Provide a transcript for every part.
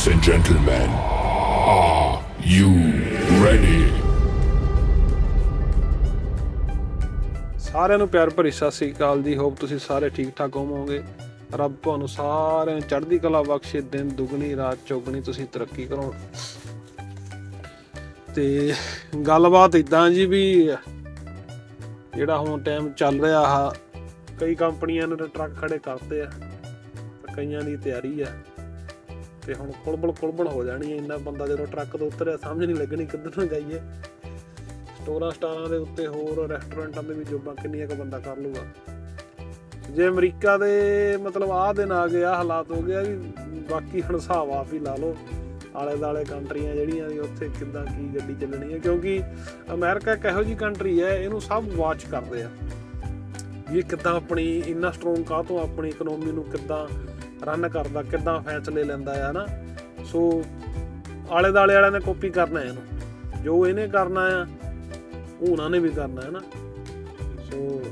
Ladies and gentlemen, are you ready? ਸਾਰਿਆਂ ਨੂੰ ਪਿਆਰ ਭਰੀ ਸਤਿ ਸ੍ਰੀ ਅਕਾਲ ਜੀ। ਹੋਪ ਤੁਸੀਂ ਸਾਰੇ ਠੀਕ ਠਾਕ ਹੋਵੋਗੇ। ਰੱਬ ਤੁਹਾਨੂੰ ਸਾਰਿਆਂ ਨੂੰ ਚੜ੍ਹਦੀ ਕਲਾ ਬਖਸ਼ੇ ਦਿਨ ਦੁਗਣੀ ਰਾਤ ਚੌਗਣੀ ਤੁਸੀਂ ਤਰੱਕੀ ਕਰੋ। ਤੇ ਗੱਲਬਾਤ ਇਦਾਂ ਜੀ ਵੀ ਜਿਹੜਾ ਹੁਣ ਟਾਈਮ ਚੱਲ ਰਿਹਾ ਆ ਕਈ ਕੰਪਨੀਆਂ ਨੇ ਟਰੱਕ ਖੜੇ ਕਰਤੇ ਆ ਕਈਆਂ ਦੀ ਤਿਆਰੀ ਆ। ਤੇ ਹੁਣ ਕੁਲਬਲ ਕੁਲਬਲ ਹੋ ਜਾਣੀ ਹੈ, ਇੰਨਾ ਬੰਦਾ ਜਦੋਂ ਟਰੱਕ ਤੋਂ ਉਤਰਿਆ, ਸਮਝ ਨਹੀਂ ਲੱਗਣੀ ਕਿੱਧਰ ਨੂੰ ਜਾਈਏ। ਸਟੋਰਾਂ ਸਟਾਰਾਂ ਦੇ ਉੱਤੇ ਹੋਰ ਰੈਸਟੋਰੈਂਟਾਂ ਦੇ ਵੀ ਜੋਬਾਂ ਕਿੰਨੀਆਂ ਕੁ ਬੰਦਾ ਕਰ ਲੂਗਾ। ਜੇ ਅਮਰੀਕਾ ਦੇ ਮਤਲਬ ਆਹ ਦਿਨ ਆ ਗਏ ਆ ਹਾਲਾਤ ਹੋ ਗਿਆ ਵੀ ਬਾਕੀ ਹੁਣ ਹਿਸਾਬ ਆਪ ਹੀ ਲਾ ਲਓ, ਆਲੇ ਦਾਲੇ ਕੰਟਰੀਆਂ ਜਿਹੜੀਆਂ ਵੀ ਉੱਥੇ ਕਿੱਦਾਂ ਕੀ ਗੱਡੀ ਚੱਲਣੀ ਹੈ, ਕਿਉਂਕਿ ਅਮਰੀਕਾ ਇੱਕ ਇਹੋ ਜੀ ਕੰਟਰੀ ਹੈ, ਇਹਨੂੰ ਸਭ ਵਾਚ ਕਰਦੇ ਆ। ਵੀ ਇਹ ਕਿੱਦਾਂ ਆਪਣੀ, ਇੰਨਾ ਸਟਰੋਂਗ ਕਾਹ ਤੋਂ ਆਪਣੀ ਇਕਨੋਮੀ ਨੂੰ ਕਿੱਦਾਂ ਰਨ ਕਰਦਾ, ਕਿੱਦਾਂ ਫੈਸਲੇ ਲੈਂਦਾ ਹੈ ਨਾ ਸੋ ਆਲੇ ਦਾਲੇ ਵਾਲਿਆਂ ਨੇ ਕਾਪੀ ਕਰਨਾ ਹੈ ਇਹਨੂੰ। ਜੋ ਇਹਨੇ ਕਰਨਾ ਆ, ਉਹ ਉਹਨਾਂ ਨੇ ਵੀ ਕਰਨਾ ਹੈ ਨਾ ਸੋ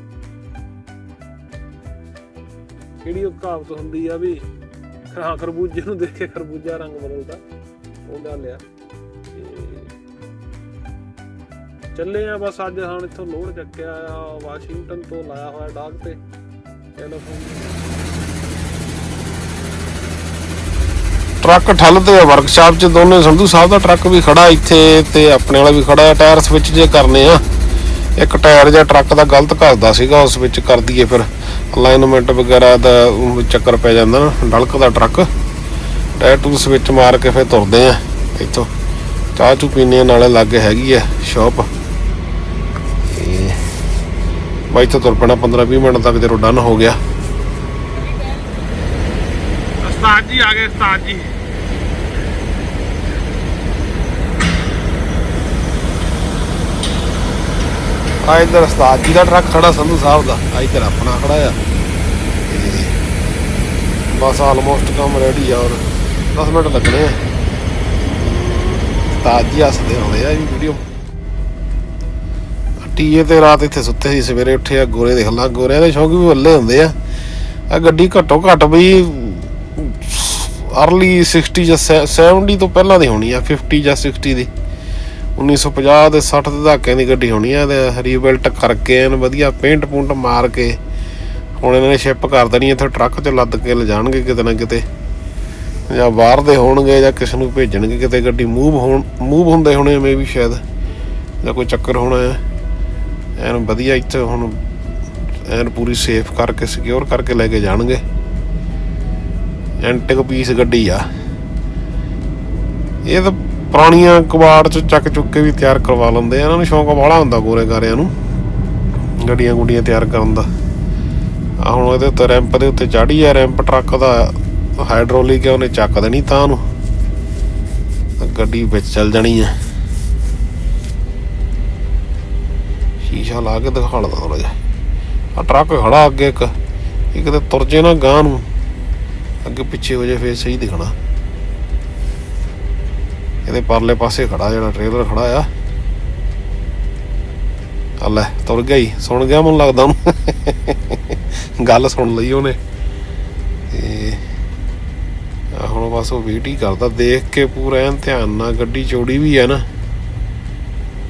ਕਿਹੜੀ ਉਹ ਕਹਾਵਤ ਹੁੰਦੀ ਆ ਵੀ ਹਾਂ ਖਰਬੂਜੇ ਨੂੰ ਦੇਖ ਕੇ ਖਰਬੂਜਾ ਰੰਗ ਬਦਲਦਾ? ਉਹ ਗੱਲ ਆ। ਤੇ ਚੱਲੇ ਆ ਬਸ ਅੱਜ ਹੁਣ ਇੱਥੋਂ ਲੋਡ ਚੱਕਿਆ ਆ, ਵਾਸ਼ਿੰਗਟਨ ਤੋਂ ਲਾਇਆ ਹੋਇਆ ਡਾਕ ਤੇ। ਟੈਲੀਫੋਨ ਟਰੱਕ ਠੱਲ ਤੇ ਵਰਕਸ਼ਾਪ 'ਚ ਦੋਨੇ, ਸੰਧੂ ਸਾਹਿਬ ਦਾ ਟਰੱਕ ਵੀ ਖੜਾ ਇੱਥੇ ਤੇ ਆਪਣੇ ਵਾਲਾ ਵੀ ਖੜਾ ਹੈ ਟਾਇਰ ਸਵਿਚ ਜੇ ਕਰਨੇ ਆ, ਇੱਕ ਟਾਇਰ ਜਿਹਾ ਟਰੱਕ ਦਾ ਗਲਤ ਕਰਦਾ ਸੀਗਾ, ਉਸ ਵਿੱਚ ਕਰ ਦਈਏ ਫਿਰ ਅਲਾਈਨਮੈਂਟ ਵਗੈਰਾ ਦਾ ਚੱਕਰ ਪੈ ਜਾਂਦਾ ਨਾ, ਡਲਕ ਦਾ ਟਰੱਕ, ਟਾਇਰ ਟੂ ਸਵਿਚ ਮਾਰ ਕੇ ਫਿਰ ਤੁਰਦੇ ਆ ਇੱਥੋਂ, ਚਾਹ ਚੂ ਪੀਣੇ ਨਾਲੇ ਲਾਗੇ ਹੈਗੀ ਆ ਸ਼ਾਪ ਬਾਈ ਤੋਂ ਤੁਰ ਪੈਣਾ 15 20 ਮਿੰਟ ਤੱਕ, ਜਦੋਂ ਡਨ ਹੋ ਗਿਆ। ਉਸਤਾਦ ਜੀ ਆ ਗਏ, ਉਸਤਾਦ ਜੀ। ਆ ਇੱਧਰ ਉਸਤਾਦ ਜੀ ਦਾ ਟਰੱਕ ਖੜਾ ਸੰਧੂ ਸਾਹਿਬ ਦਾ। ਆ ਇੱਧਰ ਆਪਣਾ ਖੜਾ ਆ। ਬਸ ਆਲਮੋਸਟ ਕੰਮ ਰੈਡੀ ਆ ਔਰ 10 ਮਿੰਟ ਲੱਗਣੇ ਆ। ਉਸਤਾਦ ਜੀ ਹੱਸਦੇ ਹੁੰਦੇ ਆ ਇਹ ਵੀਡੀਓ ਟੀਏ ਤੇ ਰਾਤ ਇੱਥੇ ਸੁੱਤੇ ਸੀ, ਸਵੇਰੇ ਉੱਠੇ ਆ, ਗੋਰੇ ਦੇਖ ਲਾ, ਗੋਰਿਆਂ ਦੇ ਸ਼ੌਕ ਵੀ ਵੱਲੇ ਹੁੰਦੇ ਆ। ਆ ਗੱਡੀ ਘੱਟੋ ਘੱਟ ਬਈ ਅਰਲੀ 60 ਜਾਂ 70 ਤੋਂ ਪਹਿਲਾਂ ਦੀ ਹੋਣੀ ਆ 50 ਜਾਂ 60 ਦੀ। 1950 ਦੇ 60 ਦੇ ਦਹਾਕਿਆਂ ਦੀ ਗੱਡੀ ਹੋਣੀ ਆ, ਤੇ ਰੀਬਿਲਟ ਕਰਕੇ ਐਨ ਵਧੀਆ ਪੇਂਟ ਪੂੰਟ ਮਾਰ ਕੇ ਹੁਣ ਇਹਨਾਂ ਨੇ ਸ਼ਿਪ ਕਰ ਦੇਣੀ ਇੱਥੇ ਟਰੱਕ 'ਚ ਲੱਦ ਕੇ ਲਿਜਾਣਗੇ ਕਿਤੇ ਨਾ ਕਿਤੇ। ਜਾਂ ਬਾਹਰ ਦੇ ਹੋਣਗੇ ਜਾਂ ਕਿਸੇ ਨੂੰ ਭੇਜਣਗੇ ਕਿਤੇ ਗੱਡੀ। ਮੂਵ ਹੋਣ, ਮੂਵ ਹੁੰਦੇ ਹੋਣੇ ਮੇ ਵੀ ਸ਼ਾਇਦ, ਜਾਂ ਕੋਈ ਚੱਕਰ ਹੋਣਾ ਹੈ ਐਨ ਵਧੀਆ ਇੱਥੇ ਹੁਣ ਐਨ ਪੂਰੀ ਸੇਫ ਕਰਕੇ ਸਿਕਿਉਰ ਕਰਕੇ ਲੈ ਕੇ ਜਾਣਗੇ। ਐਂਟਿਕ ਪੀਸ ਗੱਡੀ ਆ। ਇਹ ਤਾਂ ਪੁਰਾਣੀਆਂ ਕਬਾੜ ਚ ਚੱਕ ਚੁੱਕ ਕੇ ਵੀ ਤਿਆਰ ਕਰਵਾ ਲੈਂਦੇ ਆ। ਇਹਨਾਂ ਨੂੰ ਸ਼ੌਂਕ ਬਾਹਲਾ ਹੁੰਦਾ ਗੋਰੇ ਗਾਰਿਆਂ ਨੂੰ, ਗੱਡੀਆਂ ਗੁੱਡੀਆਂ ਤਿਆਰ ਕਰਨ ਦਾ। ਆ ਹੁਣ ਇਹਦੇ ਉੱਤੇ ਰੈਂਪ ਦੇ ਉੱਤੇ ਚਾੜੀ ਆ, ਰੈਂਪ ਟਰੱਕ ਦਾ ਹਾਈਡ੍ਰੋਲਿਕ ਹੈ ਉਹਨੇ ਚੱਕ ਦੇਣੀ ਤਾਂ ਨੂੰ। ਗੱਡੀ ਵਿੱਚ ਚੱਲ ਜਾਣੀ ਆ। ਸ਼ੀਸ਼ਾ ਲਾ ਕੇ ਦਿਖਾ ਲਦਾ ਥੋੜਾ ਜਿਹਾ। ਆ ਟਰੱਕ ਖੜਾ ਅੱਗੇ ਇੱਕ ਇਹ ਕਿਤੇ ਤੁਰ ਜੇ ਨਾ ਗਾਂ ਨੂੰ। ਅੱਗੇ ਪਿੱਛੇ ਹੋ ਜਾਏ ਫੇਰ ਸਹੀ ਦਿਖਣਾ। ਇਹਦੇ ਪਰਲੇ ਪਾਸੇ ਖੜਾ ਜਿਹੜਾ ਟ੍ਰੇਲਰ ਖੜਾ ਆ। ਆ ਲੈ, ਤੁਰ ਗਿਆ ਸੁਣ ਗਿਆ ਮੈਨੂੰ ਲੱਗਦਾ ਉਹਨੂੰ। ਗੱਲ ਸੁਣ ਲਈ ਉਹਨੇ। ਤੇ ਹੁਣ ਬਸ ਉਹ ਵੇਟ ਹੀ ਕਰਦਾ। ਦੇਖ ਕੇ ਪੂਰਾ ਐਨ ਧਿਆਨ ਨਾਲ ਗੱਡੀ ਚੌੜੀ ਵੀ ਹੈ ਨਾ।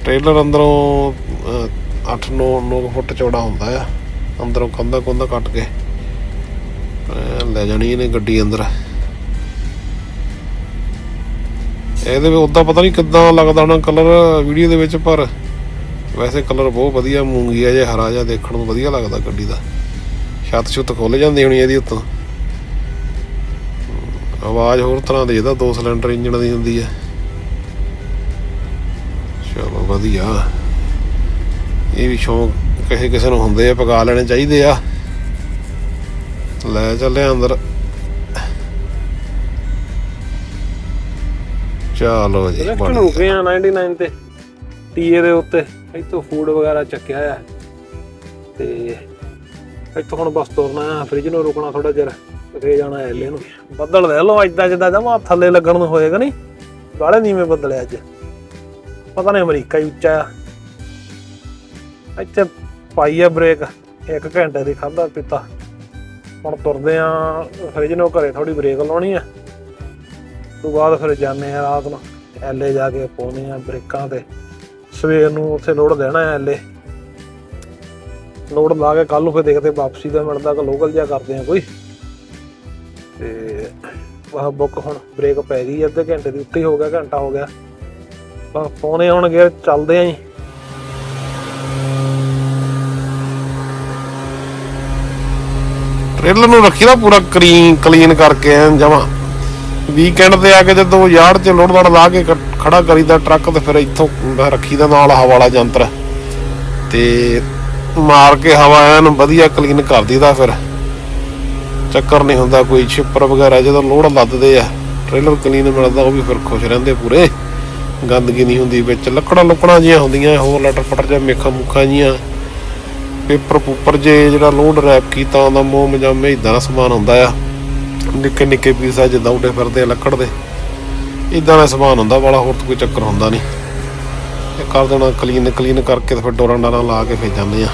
ਟ੍ਰੇਲਰ ਅੰਦਰੋਂ 8 9 9 ਫੁੱਟ ਚੌੜਾ ਹੁੰਦਾ ਆ। ਅੰਦਰੋਂ ਕੰਧਾ ਕੁੰਧਾ ਕੱਟ ਕੇ। ਲੈ ਜਾਣੀ ਇਹਨੇ ਗੱਡੀ ਅੰਦਰ। ਇਹਦੇ ਵਿੱਚ ਉਦਾਂ ਪਤਾ ਨਹੀਂ ਕਿੱਦਾਂ ਲੱਗਦਾ ਹੋਣਾ ਕਲਰ ਵੀਡੀਓ ਦੇ ਵਿੱਚ, ਪਰ ਵੈਸੇ ਕਲਰ ਬਹੁਤ ਵਧੀਆ ਮੂੰਗੀਆ ਜਿਹਾ ਹਰਾ ਜਿਹਾ ਦੇਖਣ ਨੂੰ ਵਧੀਆ ਲੱਗਦਾ ਗੱਡੀ ਦਾ। ਛੱਤ ਛੁੱਤ ਖੁੱਲ ਜਾਂਦੀ ਹੋਣੀ ਇਹਦੀ ਉੱਤੋਂ। ਆਵਾਜ਼ ਹੋਰ ਤਰ੍ਹਾਂ ਦੀ ਇਹਦਾ ਦੋ ਸਿਲੰਡਰ ਇੰਜਣ ਦੀ ਹੁੰਦੀ ਹੈ ਚਲੋ ਵਧੀਆ। ਇਹ ਵੀ ਸ਼ੌਂਕ ਕਿਸੇ ਕਿਸੇ ਨੂੰ ਹੁੰਦੇ ਆ, ਪਕਾ ਲੈਣੇ ਚਾਹੀਦੇ ਆ। ਲੈ ਚੱਲੇ ਅੰਦਰ। ਚਲੋ ਜੀ ਗਿਆ। ਗਏ ਆ 99 ਤੇ ਟੀਏ ਦੇ ਉੱਤੇ ਇੱਥੋਂ ਫੂਡ ਵਗੈਰਾ ਚੱਕਿਆ ਆ। ਤੇ ਇੱਥੋਂ ਹੁਣ ਬਸ ਤੁਰਨਾ ਆ ਫ੍ਰਿਜ ਨੂੰ ਰੁਕਣਾ ਥੋੜਾ ਚਿਰ ਫੇਰ ਜਾਣਾ ਐਲੇ ਨੂੰ। ਬੱਦਲ ਦੇ ਲੋ ਇਦਾਂ ਜਿੱਦਾਂ ਜਮਾ ਥੱਲੇ ਲੱਗਣ ਨੂੰ ਹੋਏਗਾ ਨਹੀਂ ਬਾਲੇ ਨੀਵੇਂ ਬੱਦਲ ਅੱਜ। ਪਤਾ ਨਹੀਂ ਅਮਰੀਕਾ ਹੀ ਉੱਚਾ ਆ। ਇੱਥੇ ਪਾਈ ਆ ਬ੍ਰੇਕ ਇੱਕ ਘੰਟੇ ਦੀ ਖਾਦਾ ਪੀਤਾ। ਹੁਣ ਤੁਰਦੇ ਆ ਫ੍ਰਿਜ ਨੂੰ ਘਰੇ ਥੋੜੀ ਬ੍ਰੇਕ ਲਾਉਣੀ ਆ। ਤੋਂ ਬਾਅਦ ਫਿਰ ਜਾਂਦੇ ਆ ਰਾਤ ਨੂੰ ਐਲੇ ਜਾ ਕੇ ਪਾਉਣੇ ਆ ਬ੍ਰੇਕਾਂ ਤੇ। ਸਵੇਰ ਨੂੰ ਉੱਥੇ ਲੋਡ ਦੇਣਾ ਹੈ ਐਲੇ ਲੋਡ ਲਾ ਕੇ ਕੱਲ ਨੂੰ ਫਿਰ ਦੇਖਦੇ ਵਾਪਸੀ ਦਾ ਮਿਲਦਾ ਕਿ ਲੋਕਲ ਜਿਹਾ ਕਰਦੇ ਆ ਕੋਈ। ਤੇ ਵਾਹ ਬੁੱਕ ਹੁਣ ਬ੍ਰੇਕ ਪੈ ਗਈ, ਅੱਧੇ ਘੰਟੇ ਦੀ ਉੱਤੇ ਹੋ ਗਿਆ, ਘੰਟਾ ਹੋ ਗਿਆ। ਬਸ ਪਾਉਣੇ ਹੁਣ ਗੇਰ ਚੱਲਦੇ ਆਂ ਜੀ। ਟ੍ਰੇਲਰ ਨੂੰ ਰੱਖੀ ਰੱਖੀਦਾ ਪੂਰਾ ਕਲੀਨ ਕਲੀਨ ਕਰਕੇ ਐਨ ਜਮਾ। ਵੀਕਐਂਡ ਤੇ ਆ ਕੇ ਜਦੋਂ ਯਾਰਡ 'ਚ ਲੋਡ ਲੋਡ ਲਾ ਕੇ ਖੜਾ ਕਰੀਦਾ ਟਰੱਕ ਤੇ ਫਿਰ ਇੱਥੋਂ ਰੱਖੀਦਾ ਨਾਲ ਹਵਾ ਵਾਲਾ ਯੰਤਰ ਤੇ ਮਾਰ ਕੇ ਹਵਾ ਐਨ ਵਧੀਆ ਕਲੀਨ ਕਰ ਦੀਦਾ ਫਿਰ। ਚੱਕਰ ਨਹੀਂ ਹੁੰਦਾ ਕੋਈ ਛਿੱਪਰ ਵਗੈਰਾ ਜਦੋਂ ਲੋੜ ਲੱਦਦੇ ਆ ਟ੍ਰੇਲਰ ਕਲੀਨ ਮਿਲਦਾ ਉਹ ਵੀ ਫਿਰ ਖੁਸ਼ ਰਹਿੰਦੇ ਪੂਰੇ। ਗੰਦਗੀ ਨਹੀਂ ਹੁੰਦੀ ਵਿੱਚ, ਲੱਕੜਾਂ ਲੁਕੜਾਂ ਜੀਆਂ ਹੁੰਦੀਆਂ, ਹੋਰ ਲਟਰ ਪਟਰ ਜਾਂ ਮੇਖਾਂ ਮੁੱਖਾਂ ਜੀਆਂ। ਪੇਪਰ ਪੂਪਰ ਜੇ ਜਿਹੜਾ ਲੋਡ ਰੈਪ ਕੀਤਾ, ਉਹਦਾ ਮੋਮ ਜਾਂ ਮੇਦਾਂ ਦਾ ਸਮਾਨ ਹੁੰਦਾ ਆ। ਨਿੱਕੇ ਨਿੱਕੇ ਪੀਸ ਆ, ਜਿੱਦਾਂ ਉੱਡੇ ਫਿਰਦੇ ਆ ਲੱਕੜ ਦੇ। ਇਦਾਂ ਦਾ ਸਮਾਨ ਹੁੰਦਾ, ਵਾਲਾ ਹੋਰ ਤਾਂ ਕੋਈ ਚੱਕਰ ਹੁੰਦਾ ਨਹੀਂ। ਇਹ ਕਰ ਦੇਣਾ ਕਲੀਨ ਕਲੀਨ ਕਰਕੇ ਤੇ ਫਿਰ ਡੋਰਾਂ ਡਾਰਾਂ ਲਾ ਕੇ ਫੇਰ ਜਾਂਦੇ ਆ।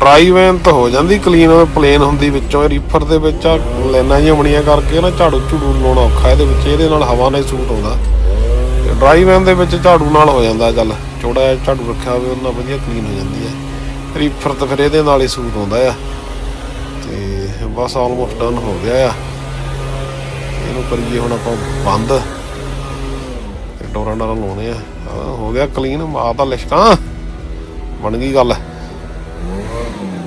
ਡਰਾਈ ਵੈਨ ਤਾਂ ਹੋ ਜਾਂਦੀ, ਕਲੀਨ ਪਲੇਨ ਹੁੰਦੀ ਵਿੱਚੋਂ ਰੀਫਰ ਦੇ ਵਿੱਚ ਆ ਲਾਈਨਾਂ ਜਿਹੀਆਂ ਬਣੀਆਂ ਕਰਕੇ ਨਾ ਝਾੜੂ ਝੂੜੂ ਲਾਉਣਾ ਔਖਾ ਇਹਦੇ ਵਿੱਚ ਇਹਦੇ ਨਾਲ ਹਵਾ ਨਾਲ ਸੂਟ ਆਉਂਦਾ। ਤੇ ਡਰਾਈ ਵੈਨ ਦੇ ਵਿੱਚ ਝਾੜੂ ਨਾਲ ਹੋ ਜਾਂਦਾ ਚੱਲ, ਚੌੜਾ ਜਿਹਾ ਝਾੜੂ ਰੱਖਿਆ ਹੋਵੇ ਉਹਨਾਂ ਵਧੀਆ ਕਲੀਨ ਹੋ ਜਾਂਦੀ ਹੈ। ਰੀਫਰ ਤਾਂ ਫਿਰ ਇਹਦੇ ਨਾਲ ਹੀ ਸੂਟ ਆਉਂਦਾ ਆ। ਤੇ ਬਸ ਆਲਮੋਸਟ ਡਨ ਹੋ ਗਿਆ ਆ। ਇਹਨੂੰ ਕਰੀਏ ਹੁਣ ਆਪਾਂ ਬੰਦ। ਤੇ ਡੋਰਾਂ ਡੋਰਾਂ ਲਾਉਣੇ ਆ। ਹੋ ਗਿਆ ਕਲੀਨ ਮਾਰਦਾ ਲਿਸ਼ਕਾਂ। ਬਣ ਗਈ ਗੱਲ। 음.